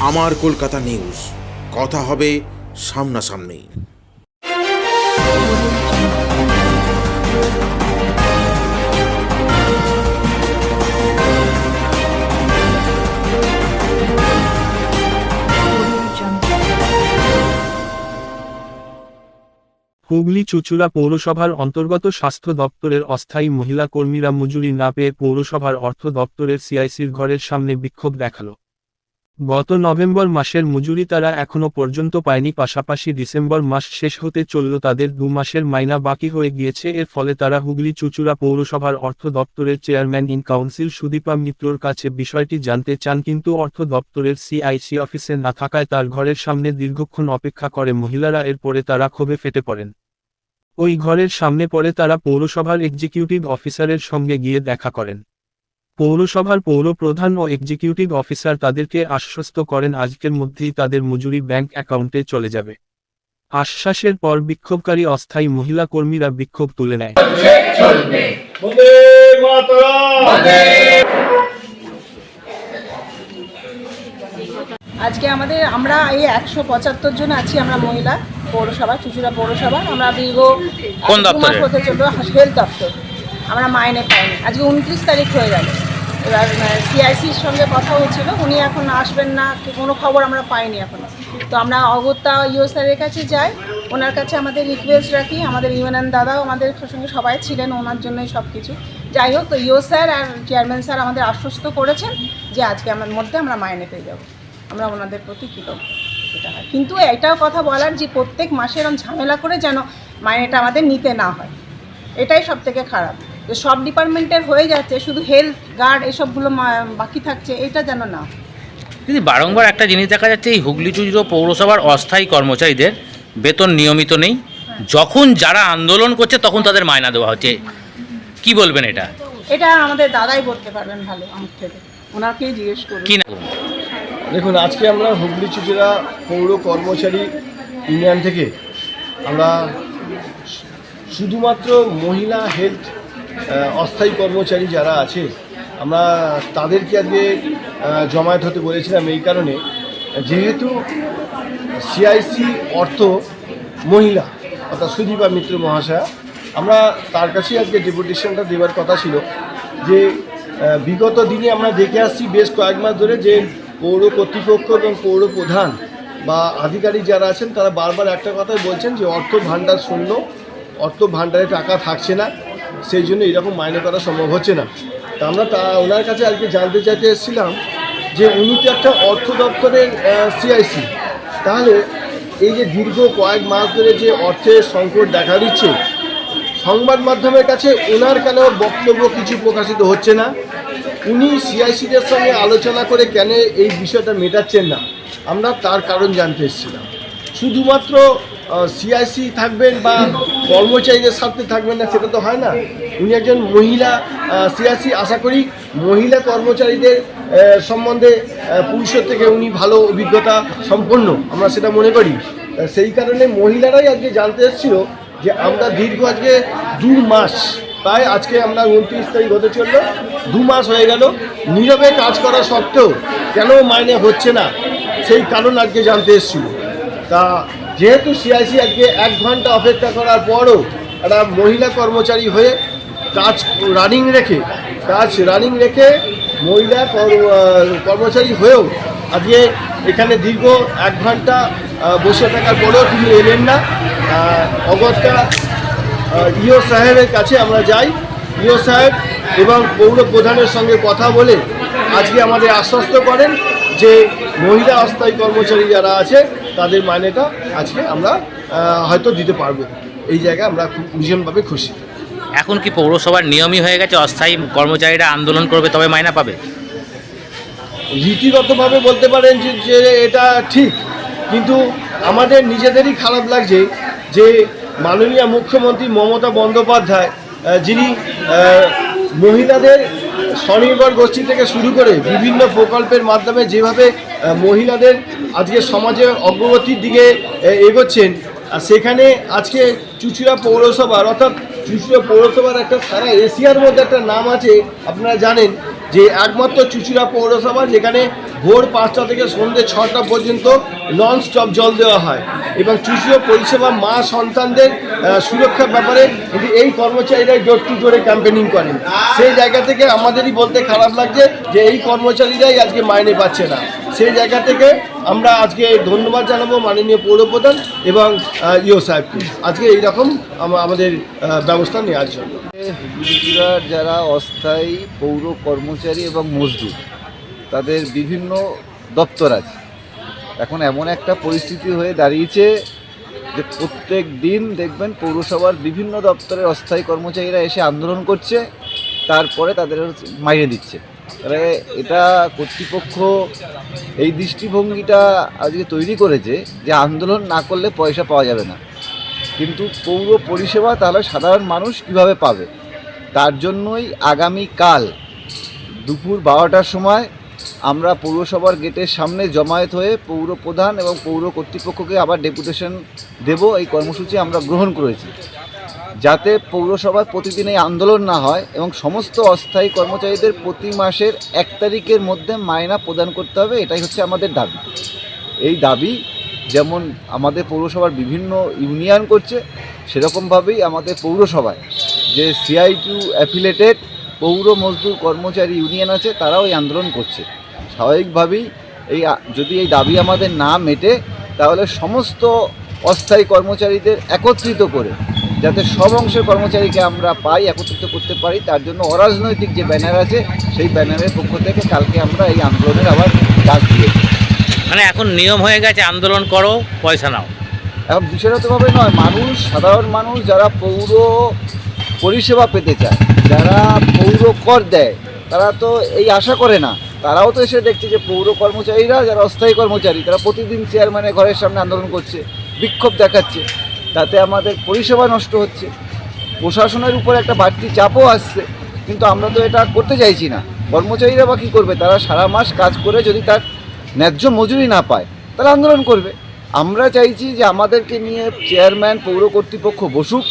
আমার কলকাতা নিউজ। কথা হবে সামনাসামনি। হুগলি চুচুড়া পৌরসভার অন্তর্গত স্বাস্থ্য দপ্তরের অস্থায়ী মহিলা কর্মীরা মজুরি না পেয়ে পৌরসভার অর্থ দপ্তরের সিআইসির ঘরের সামনে বিক্ষোভ দেখাল। গত নভেম্বর মাসের মজুরি তারা এখনও পর্যন্ত পায়নি, পাশাপাশি ডিসেম্বর মাস শেষ হতে চলল তাদের দু মাসের মাইনা বাকি হয়ে গিয়েছে, এর ফলে তারা হুগলি চুচুড়া পৌরসভার অর্থ দপ্তরের চেয়ারম্যান ইন কাউন্সিল সুদীপা মিত্রর কাছে বিষয়টি জানতে চান, কিন্তু অর্থ দপ্তরের সিআইসি অফিসে না থাকায় তার ঘরের সামনে দীর্ঘক্ষণ অপেক্ষা করে মহিলারা, এরপরে তারা ক্ষোভে ফেটে পড়েন। ওই ঘরের সামনে পরে তারা পৌরসভার এক্সিকিউটিভ অফিসারের সঙ্গে গিয়ে দেখা করেন। পৌরসভার পৌর প্রধান ও এক্সিকিউটিভ অফিসার তাদেরকে আশ্বস্ত করেন আজকের মধ্যেই তাদের মজুরি ব্যাংক অ্যাকাউন্টে চলে যাবে। আশ্বাসের পর বিক্ষোভকারী অস্থায়ী মহিলা কর্মীরা বিক্ষোভ তুলে নেয়। আজকে আমাদের আমরা এই একশো পঁচাত্তর জন আছি আমরা মহিলা পৌরসভা চুচুড়া পৌরসভা। আমরা দীর্ঘ কোন দপ্তরে? হতে চলল হেলথ দপ্তর। আমরা মাইনে পাইনি। আজকে উনত্রিশ তারিখ হয়ে গেল। এবার সিআইসির সঙ্গে কথা হচ্ছিল, উনি এখন আসবেন না কোনো খবর আমরা পাইনি এখনও। তো আমরা অগত্যা ইও স্যারের কাছে যাই, ওনার কাছে আমাদের রিকোয়েস্ট রাখি, আমাদের ইউএনএন দাদাও আমাদের সঙ্গে সবাই ছিলেন, ওনার জন্যই সব কিছু যাই হোক, তো ইও স্যার আর চেয়ারম্যান স্যার আমাদের আশ্বস্ত করেছেন যে আজকে আমার মধ্যে আমরা মাইনে পেয়ে যাব। আমরা ওনাদের প্রতি কৃতজ্ঞ। এটা হয়। কিন্তু এটাও কথা বলার যে প্রত্যেক মাসে এরকম ঝামেলা করে যেন মাইনেটা আমাদের নিতে না হয়। এটাই সব থেকে খারাপ। সব ডিপার্টমেন্টের হয়ে যাচ্ছে শুধু হেলথ গার্ড এসবগুলো বাকি থাকছে এটা যেন না। হয়। কিন্তু বারংবার একটা জিনিস দেখা যাচ্ছে এই হুগলি চুচুড়ো পৌরসভার অস্থায়ী কর্মচারীদের বেতন নিয়মিত নেই। যখন যারা আন্দোলন করছে তখন তাদের মায়না দেওয়া হচ্ছে। কি বলবেন এটা? এটা আমাদের দাদাই বলতে পারবেন ভালো আমার থেকে। ওনাকেই জিজ্ঞেস করুন। কি না? দেখুন আজকে আমরা হুগলি চুচুড়া পৌর কর্মচারী ইউনিয়ন থেকে আমরা শুধুমাত্র মহিলা হেলথ অস্থায়ী কর্মচারী যারা আছে আমরা তাদেরকে আজকে জমায়েত হতে বলেছিলাম এই কারণে। যেহেতু সিআইসি অর্থ মহিলা, অর্থাৎ সুদীপা মিত্র মহাশয়া, আমরা তার কাছেই আজকে ডেপুটেশনটা দেওয়ার কথা ছিল যে বিগত দিনে আমরা দেখে আসছি বেশ কয়েক মাস ধরে যে পৌর কর্তৃপক্ষ এবং পৌর প্রধান বা আধিকারিক যারা আছেন, তারা বারবার একটা কথাই বলছেন যে অর্থ ভাণ্ডার শূন্য অর্থ ভাণ্ডারে টাকা থাকছে না। সেই জন্য এরকম মাইনে করা সম্ভব হচ্ছে না। তা আমরা তা ওনার কাছে আজকে জানতে চাইতে এসেছিলাম যে উনি তো একটা অর্থ দপ্তরের সিআইসি তাহলে এই যে দীর্ঘ কয়েক মাস ধরে যে অর্থের সংকট দেখা দিচ্ছে, সংবাদ মাধ্যমের কাছে ওনার কেন বক্তব্য কিছু প্রকাশিত হচ্ছে না? উনি সিআইসিদের সঙ্গে আলোচনা করে কেন এই বিষয়টা মেটাচ্ছেন না? আমরা তার কারণ জানতে এসেছিলাম। শুধুমাত্র সিআইসি থাকবেন বা কর্মচারীদের সাথে থাকবেন না, সেটা তো হয় না। উনি একজন মহিলা সিআইসি আশা করি মহিলা কর্মচারীদের সম্বন্ধে পুরুষের থেকে উনি ভালো অভিজ্ঞতা সম্পন্ন, আমরা সেটা মনে করি। সেই কারণে মহিলারাই আজকে জানতে এসেছিল যে আমরা দীর্ঘ আজকে দু মাস, প্রায় আজকে আমরা উনত্রিশ তারিখ হতে চলল, দু মাস হয়ে গেল, নীরবে কাজ করা সত্ত্বেও কেন মাইনে হচ্ছে না? সেই কারণ আজকে জানতে এসেছিল। তা যেহেতু সিআইসি আজকে এক ঘণ্টা অপেক্ষা করার পরও একটা মহিলা কর্মচারী হয়ে কাজ রানিং রেখে, কাজ রানিং রেখে মহিলা কর- কর্মচারী হয়েও আজকে এখানে দীর্ঘ এক ঘণ্টা বসে থাকার পরেও তিনি এলেন না। অগত্যা ইও সাহেবের কাছে আমরা যাই। ইও সাহেব এবং পৌর প্রধানের সঙ্গে কথা বলে আজকে আমাদের আশ্বস্ত করেন যে মহিলা অস্থায়ী কর্মচারী যারা আছে তাদের মাইনেটা আজকে আমরা হয়তো দিতে পারব। এই জায়গায় আমরা খুব ভীষণভাবে খুশি। এখন কি পৌরসভার নিয়মই হয়ে গেছে? অস্থায়ী কর্মচারীরা আন্দোলন করবে তবে মায়না পাবে? রীতিগতভাবে বলতে পারেন যে যে এটা ঠিক কিন্তু আমাদের নিজেদেরই খারাপ লাগছে যে মাননীয় মুখ্যমন্ত্রী মমতা বন্দ্যোপাধ্যায় যিনি মহিলাদের স্বনির্ভর গোষ্ঠী থেকে শুরু করে বিভিন্ন প্রকল্পের মাধ্যমে যেভাবে মহিলাদের আজকে সমাজে অগ্রগতির দিকে এগোচ্ছেন সেখানে আজকে চুচুড়া পৌরসভার, অর্থাৎ চুচুড়া পৌরসভার একটা সারা এশিয়ার মধ্যে একটা নাম আছে, আপনারা জানেন যে একমাত্র চুচুড়া পৌরসভা যেখানে ভোর পাঁচটা থেকে সন্ধ্যে ছটা পর্যন্ত নন স্টপ জল দেওয়া হয়। এবং চুচুড়ো পরিষেবা মা সন্তানদের সুরক্ষার ব্যাপারে এই কর্মচারীরাই ডোর টু ডোরে ক্যাম্পেনিং করেন। সেই জায়গা থেকে আমাদেরই বলতে খারাপ লাগছে যে এই কর্মচারীরাই আজকে মাইনে পাচ্ছে না। সেই জায়গা থেকে আমরা আজকে ধন্যবাদ জানাব মাননীয় পৌরপ্রধান এবং ইও সাহেবকে। আজকে এইরকম আম- আমাদের ব্যবস্থা নেওয়ার জন্য। ত্রিপুরার যারা অস্থায়ী পৌর কর্মচারী এবং মজদুর, তাদের বিভিন্ন দপ্তর আছে। এখন এমন একটা পরিস্থিতি হয়ে দাঁড়িয়েছে যে প্রত্যেক দিন দেখবেন পৌরসভার বিভিন্ন দপ্তরের অস্থায়ী কর্মচারীরা এসে আন্দোলন করছে, তারপরে তাদের মাইনে দিচ্ছে। তাহলে এটা কর্তৃপক্ষ এই দৃষ্টিভঙ্গিটা আজকে তৈরি করেছে যে আন্দোলন না করলে পয়সা পাওয়া যাবে না। কিন্তু পৌর পরিষেবা তাহলে সাধারণ মানুষ কীভাবে পাবে? তার জন্যই আগামীকাল দুপুর বারোটার সময় আমরা পৌরসভার গেটের সামনে জমায়েত হয়ে পৌর প্রধান এবং পৌর কর্তৃপক্ষকে আবার ডেপুটেশন দেব। এই কর্মসূচি আমরা গ্রহণ করেছি। যাতে পৌরসভায় প্রতিদিন এই আন্দোলন না হয় এবং সমস্ত অস্থায়ী কর্মচারীদের প্রতি মাসের এক তারিখের মধ্যে মায়না প্রদান করতে হবে, এটাই হচ্ছে আমাদের দাবি। এই দাবি যেমন আমাদের পৌরসভার বিভিন্ন ইউনিয়ন করছে, সেরকমভাবেই আমাদের পৌরসভায় যে সিআইটিউ অ্যাফিলেটেড পৌর মজদুর কর্মচারী ইউনিয়ন আছে, তারাও এই আন্দোলন করছে। স্বাভাবিকভাবেই এই যদি এই দাবি আমাদের না মেটে, তাহলে সমস্ত অস্থায়ী কর্মচারীদের একত্রিত করে যাতে সব অংশের কর্মচারীকে আমরা পাই একত্রিত করতে পারি। তার জন্য অরাজনৈতিক যে ব্যানার আছে সেই ব্যানারের পক্ষ থেকে কালকে আমরা এই আন্দোলনের আবার ডাক দিয়েছি। মানে এখন নিয়ম হয়ে গেছে আন্দোলন করো পয়সা নাও। এখন বিষয়গতভাবে নয় মানুষ সাধারণ মানুষ যারা পৌর পরিষেবা পেতে চায় যারা পৌর কর দেয় তারা তো এই আশা করে না। তারাও তো এসে দেখছে যে পৌর কর্মচারীরা যারা অস্থায়ী কর্মচারী তারা প্রতিদিন চেয়ারম্যানের ঘরের সামনে আন্দোলন করছে বিক্ষোভ দেখাচ্ছে। তাতে আমাদের পরিষেবা নষ্ট হচ্ছে। প্রশাসনের উপর একটা বাড়তি চাপও আসছে, কিন্তু আমরা তো এটা করতে চাইছি না। কর্মচারীরা বা কী করবে? তারা সারা মাস কাজ করে যদি তার ন্যায্য মজুরি না পায়, তাহলে আন্দোলন করবে। আমরা চাইছি যে আমাদেরকে নিয়ে চেয়ারম্যান, পৌর কর্তৃপক্ষ বসুক,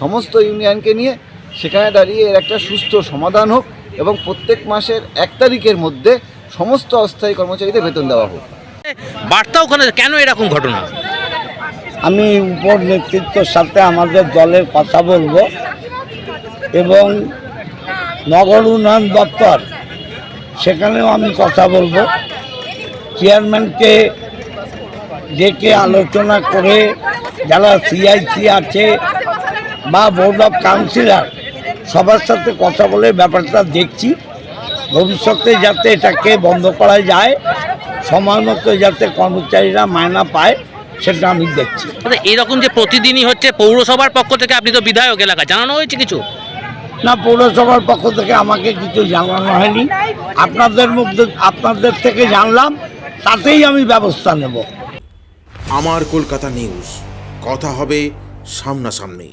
সমস্ত ইউনিয়নকে নিয়ে। সেখানে দাঁড়িয়ে এর একটা সুস্থ সমাধান হোক এবং প্রত্যেক মাসের এক তারিখের মধ্যে সমস্ত অস্থায়ী কর্মচারীদের বেতন দেওয়া হোক। বার্তা ওখানে, কেন এরকম ঘটনা? আমি উপর নেতৃত্বের সাথে আমাদের দলের কথা বলব এবং নগর উন্নয়ন দপ্তর, সেখানেও আমি কথা বলব। চেয়ারম্যানকে ডেকে আলোচনা করে যারা সিআইসি আছে বা বোর্ড অফ কাউন্সিলার সবার সাথে কথা বলে ব্যাপারটা দেখছি। ভবিষ্যতে যাতে এটাকে বন্ধ করা যায়, সময় মতো যাতে কর্মচারীরা মায়না পায়। সেটা আমি দেখছি। আচ্ছা, এরকম যে প্রতিদিনই হচ্ছে পৌরসভার পক্ষ থেকে আপনি তো বিধায়ক এলাকা জানানো হয়েছে কিছু? না পৌরসভার পক্ষ থেকে আমাকে কিছু জানানো হয়নি। আপনাদের মধ্যে আপনাদের থেকে জানলাম তাতেই আমি ব্যবস্থা নেব। আমার কলকাতা নিউজ কথা হবে সামনাসামনি।